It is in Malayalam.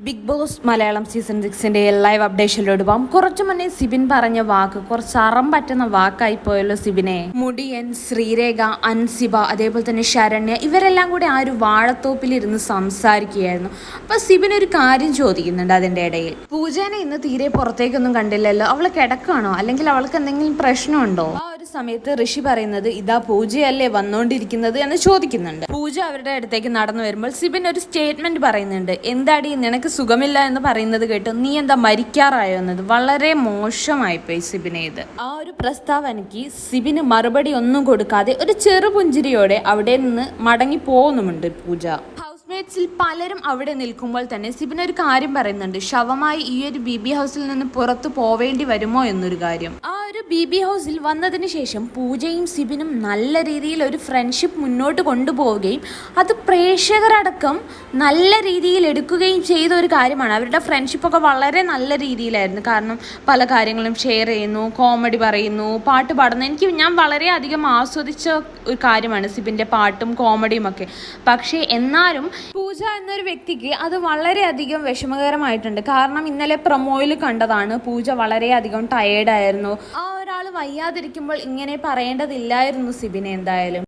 ബിഗ് ബോസ് മലയാളം സീസൺ സിക്സിന്റെ ലൈവ് അപ്ഡേഷനിലോട് പോകാം കുറച്ചു മുന്നേ സിബിൻ പറഞ്ഞ വാക്ക് കുറച്ച് അറം പറ്റുന്ന വാക്കായി പോയല്ലോ സിബിനെ. മുടിയൻ ശ്രീരേഖ അൻസിബ അതേപോലെ തന്നെ ശരണ്യ ഇവരെല്ലാം കൂടി ആ ഒരു വാഴത്തോപ്പിൽ ഇരുന്ന് സംസാരിക്കുകയായിരുന്നു. അപ്പൊ സിബിൻ ഒരു കാര്യം ചോദിക്കുന്നുണ്ട് അതിന്റെ ഇടയിൽ. പൂജേനെ ഇന്ന് തീരെ പുറത്തേക്കൊന്നും കണ്ടില്ലല്ലോ. അവൾ കിടക്കാണോ അല്ലെങ്കിൽ അവൾക്ക് എന്തെങ്കിലും പ്രശ്നമുണ്ടോ? സമയത്ത് ഋഷി പറയുന്നത് ഇതാ പൂജയല്ലേ വന്നോണ്ടിരിക്കുന്നത് എന്ന് ചോദിക്കുന്നുണ്ട്. പൂജ അവരുടെ അടുത്തേക്ക് നടന്നു വരുമ്പോൾ സിബിൻ ഒരു സ്റ്റേറ്റ്മെന്റ് പറയുന്നുണ്ട്. എന്താടി നിനക്ക് സുഖമില്ല എന്ന് പറയുന്നത് കേട്ട് നീ എന്താ മരിക്കാറായോ എന്നത്? വളരെ മോശമായി പോയി സിബിനെ ഇത്. ആ ഒരു പ്രസ്താവനയ്ക്ക് സിബിന് മറുപടി ഒന്നും കൊടുക്കാതെ ഒരു ചെറുപുഞ്ചിരിയോടെ അവിടെ നിന്ന് മടങ്ങി പോകുന്നുമുണ്ട് പൂജ. ഹൗസ്മേറ്റ്സിൽ പലരും അവിടെ നിൽക്കുമ്പോൾ തന്നെ സിബിൻ ഒരു കാര്യം പറയുന്നുണ്ട്. ശവമായി ഈ ഒരു ബി ബി ഹൗസിൽ നിന്ന് പുറത്തു പോവേണ്ടി വരുമോ എന്നൊരു കാര്യം. ആ ബി ബി ഹൗസിൽ വന്നതിന് ശേഷം പൂജയും സിബിനും നല്ല രീതിയിൽ ഒരു ഫ്രണ്ട്ഷിപ്പ് മുന്നോട്ട് കൊണ്ടുപോവുകയും അത് പ്രേക്ഷകരടക്കം നല്ല രീതിയിൽ എടുക്കുകയും ചെയ്ത ഒരു കാര്യമാണ്. അവരുടെ ഫ്രണ്ട്ഷിപ്പൊക്കെ വളരെ നല്ല രീതിയിലായിരുന്നു. കാരണം പല കാര്യങ്ങളും ഷെയർ ചെയ്യുന്നു കോമഡി പറയുന്നു പാട്ട് പാടുന്നു. എനിക്ക് ഞാൻ വളരെയധികം ആസ്വദിച്ച ഒരു കാര്യമാണ് സിബിന്റെ പാട്ടും കോമഡിയും ഒക്കെ. പക്ഷേ എന്നാലും പൂജ എന്നൊരു വ്യക്തിക്ക് അത് വളരെയധികം വിഷമകരമായിട്ടുണ്ട്. കാരണം ഇന്നലെ പ്രൊമോയിൽ കണ്ടതാണ് പൂജ വളരെയധികം ടയേർഡായിരുന്നു ആ വയ്യാതിരിക്കുമ്പോൾ ഇങ്ങനെ പറയേണ്ടതില്ലായിരുന്നു സിബിനെ എന്തായാലും.